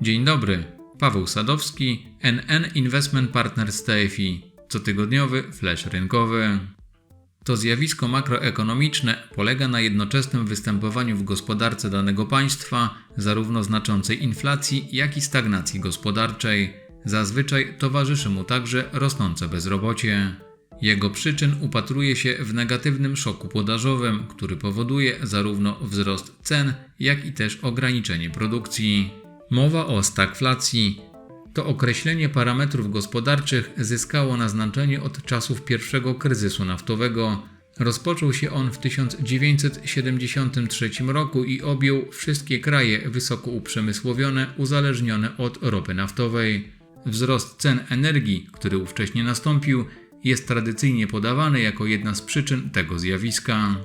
Dzień dobry, Paweł Sadowski, NN Investment Partners TFI, cotygodniowy flash rynkowy. To zjawisko makroekonomiczne polega na jednoczesnym występowaniu w gospodarce danego państwa zarówno znaczącej inflacji, jak i stagnacji gospodarczej. Zazwyczaj towarzyszy mu także rosnące bezrobocie. Jego przyczyn upatruje się w negatywnym szoku podażowym, który powoduje zarówno wzrost cen, jak i też ograniczenie produkcji. Mowa o stagflacji. To określenie parametrów gospodarczych zyskało na znaczeniu od czasów pierwszego kryzysu naftowego. Rozpoczął się on w 1973 roku i objął wszystkie kraje wysoko uprzemysłowione, uzależnione od ropy naftowej. Wzrost cen energii, który ówcześnie nastąpił, jest tradycyjnie podawany jako jedna z przyczyn tego zjawiska.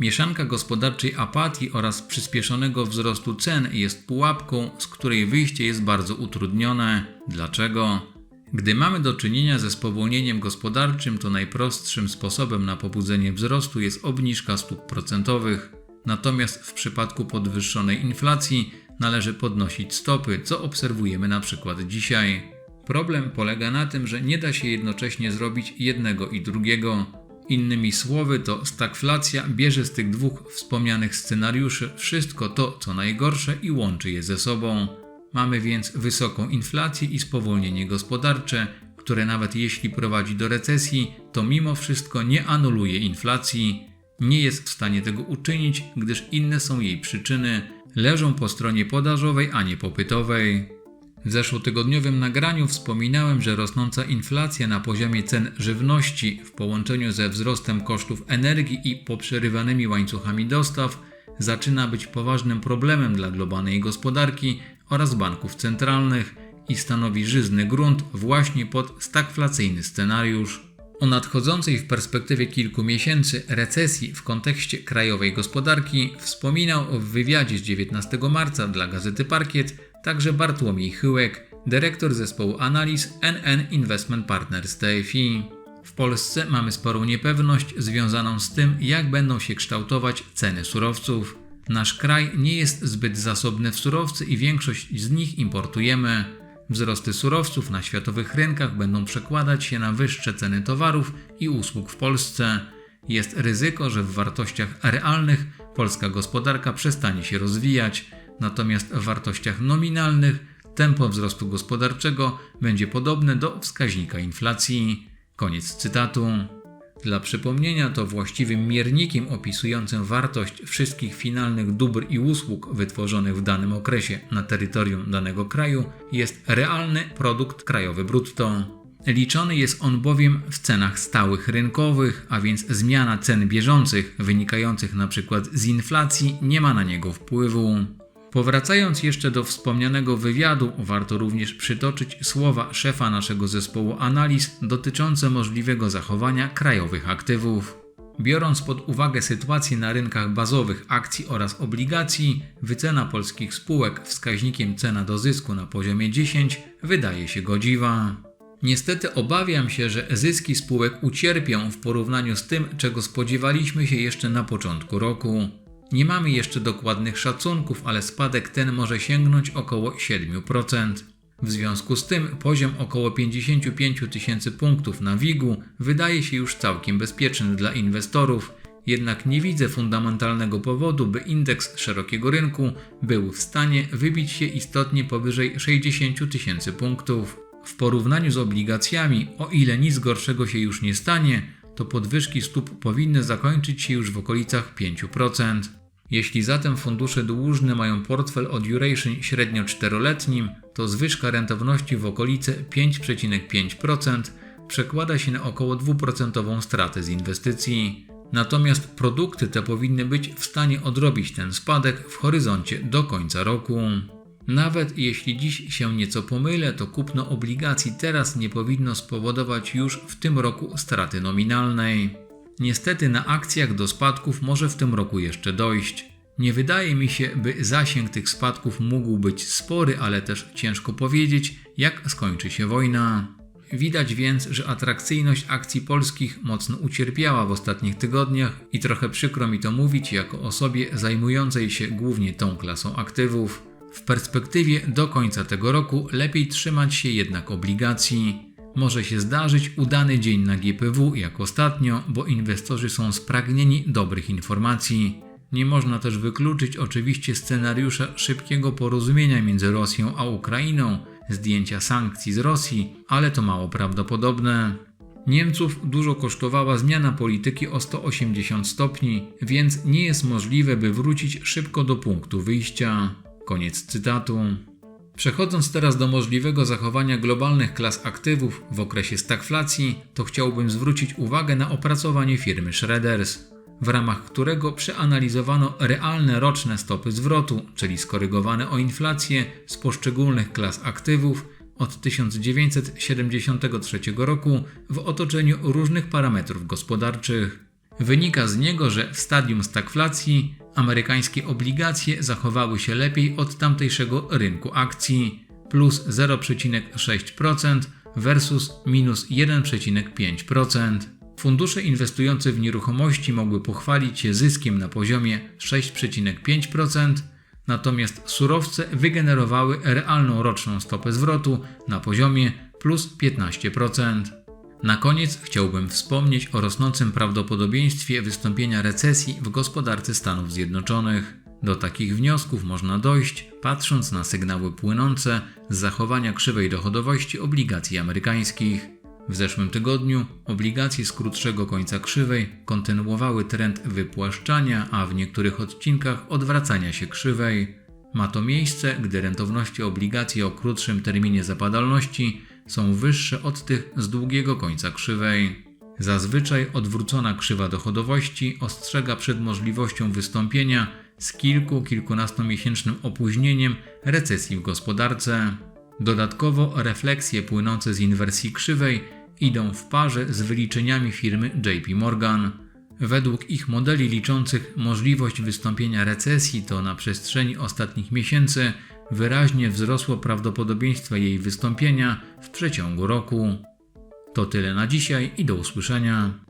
Mieszanka gospodarczej apatii oraz przyspieszonego wzrostu cen jest pułapką, z której wyjście jest bardzo utrudnione. Dlaczego? Gdy mamy do czynienia ze spowolnieniem gospodarczym, to najprostszym sposobem na pobudzenie wzrostu jest obniżka stóp procentowych. Natomiast w przypadku podwyższonej inflacji należy podnosić stopy, co obserwujemy na przykład dzisiaj. Problem polega na tym, że nie da się jednocześnie zrobić jednego i drugiego. Innymi słowy, to stagflacja bierze z tych dwóch wspomnianych scenariuszy wszystko to, co najgorsze i łączy je ze sobą. Mamy więc wysoką inflację i spowolnienie gospodarcze, które nawet jeśli prowadzi do recesji, to mimo wszystko nie anuluje inflacji. Nie jest w stanie tego uczynić, gdyż inne są jej przyczyny, leżą po stronie podażowej, a nie popytowej. W zeszłotygodniowym nagraniu wspominałem, że rosnąca inflacja na poziomie cen żywności w połączeniu ze wzrostem kosztów energii i poprzerywanymi łańcuchami dostaw zaczyna być poważnym problemem dla globalnej gospodarki oraz banków centralnych i stanowi żyzny grunt właśnie pod stagflacyjny scenariusz. O nadchodzącej w perspektywie kilku miesięcy recesji w kontekście krajowej gospodarki wspominał w wywiadzie z 19 marca dla gazety Parkiet także Bartłomiej Chyłek, dyrektor zespołu analiz NN Investment Partners TFI. W Polsce mamy sporą niepewność związaną z tym, jak będą się kształtować ceny surowców. Nasz kraj nie jest zbyt zasobny w surowce i większość z nich importujemy. Wzrosty surowców na światowych rynkach będą przekładać się na wyższe ceny towarów i usług w Polsce. Jest ryzyko, że w wartościach realnych polska gospodarka przestanie się rozwijać natomiast w wartościach nominalnych tempo wzrostu gospodarczego będzie podobne do wskaźnika inflacji. Koniec cytatu. Dla przypomnienia, to właściwym miernikiem opisującym wartość wszystkich finalnych dóbr i usług wytworzonych w danym okresie na terytorium danego kraju jest realny produkt krajowy brutto. Liczony jest on bowiem w cenach stałych rynkowych, a więc zmiana cen bieżących wynikających np. z inflacji nie ma na niego wpływu. Powracając jeszcze do wspomnianego wywiadu, warto również przytoczyć słowa szefa naszego zespołu analiz dotyczące możliwego zachowania krajowych aktywów. Biorąc pod uwagę sytuację na rynkach bazowych akcji oraz obligacji, wycena polskich spółek wskaźnikiem cena do zysku na poziomie 10 wydaje się godziwa. Niestety obawiam się, że zyski spółek ucierpią w porównaniu z tym, czego spodziewaliśmy się jeszcze na początku roku. Nie mamy jeszcze dokładnych szacunków, ale spadek ten może sięgnąć około 7%. W związku z tym poziom około 55 tysięcy punktów na WIG-u wydaje się już całkiem bezpieczny dla inwestorów, jednak nie widzę fundamentalnego powodu, by indeks szerokiego rynku był w stanie wybić się istotnie powyżej 60 tysięcy punktów. W porównaniu z obligacjami, o ile nic gorszego się już nie stanie, to podwyżki stóp powinny zakończyć się już w okolicach 5%. Jeśli zatem fundusze dłużne mają portfel o duration średnio 4-letnim, to zwyżka rentowności w okolice 5,5% przekłada się na około 2% stratę z inwestycji. Natomiast produkty te powinny być w stanie odrobić ten spadek w horyzoncie do końca roku. Nawet jeśli dziś się nieco pomylę, to kupno obligacji teraz nie powinno spowodować już w tym roku straty nominalnej. Niestety na akcjach do spadków może w tym roku jeszcze dojść. Nie wydaje mi się, by zasięg tych spadków mógł być spory, ale też ciężko powiedzieć, jak skończy się wojna. Widać więc, że atrakcyjność akcji polskich mocno ucierpiała w ostatnich tygodniach i trochę przykro mi to mówić jako osobie zajmującej się głównie tą klasą aktywów. W perspektywie do końca tego roku lepiej trzymać się jednak obligacji. Może się zdarzyć udany dzień na GPW jak ostatnio, bo inwestorzy są spragnieni dobrych informacji. Nie można też wykluczyć oczywiście scenariusza szybkiego porozumienia między Rosją a Ukrainą, zdjęcia sankcji z Rosji, ale to mało prawdopodobne. Niemców dużo kosztowała zmiana polityki o 180 stopni, więc nie jest możliwe, by wrócić szybko do punktu wyjścia. Koniec cytatu. Przechodząc teraz do możliwego zachowania globalnych klas aktywów w okresie stagflacji, to chciałbym zwrócić uwagę na opracowanie firmy Schroeders, w ramach którego przeanalizowano realne roczne stopy zwrotu, czyli skorygowane o inflację z poszczególnych klas aktywów od 1973 roku w otoczeniu różnych parametrów gospodarczych. Wynika z niego, że w stadium stagflacji amerykańskie obligacje zachowały się lepiej od tamtejszego rynku akcji plus 0,6% versus minus 1,5%. Fundusze inwestujące w nieruchomości mogły pochwalić się zyskiem na poziomie 6,5%, natomiast surowce wygenerowały realną roczną stopę zwrotu na poziomie plus 15%. Na koniec chciałbym wspomnieć o rosnącym prawdopodobieństwie wystąpienia recesji w gospodarce Stanów Zjednoczonych. Do takich wniosków można dojść, patrząc na sygnały płynące z zachowania krzywej dochodowości obligacji amerykańskich. W zeszłym tygodniu obligacje z krótszego końca krzywej kontynuowały trend wypłaszczania, a w niektórych odcinkach odwracania się krzywej. Ma to miejsce, gdy rentowności obligacji o krótszym terminie zapadalności są wyższe od tych z długiego końca krzywej. Zazwyczaj odwrócona krzywa dochodowości ostrzega przed możliwością wystąpienia z kilku, kilkunastomiesięcznym opóźnieniem recesji w gospodarce. Dodatkowo refleksje płynące z inwersji krzywej idą w parze z wyliczeniami firmy JP Morgan. Według ich modeli liczących możliwość wystąpienia recesji, to na przestrzeni ostatnich miesięcy wyraźnie wzrosło prawdopodobieństwo jej wystąpienia w przeciągu roku. To tyle na dzisiaj i do usłyszenia.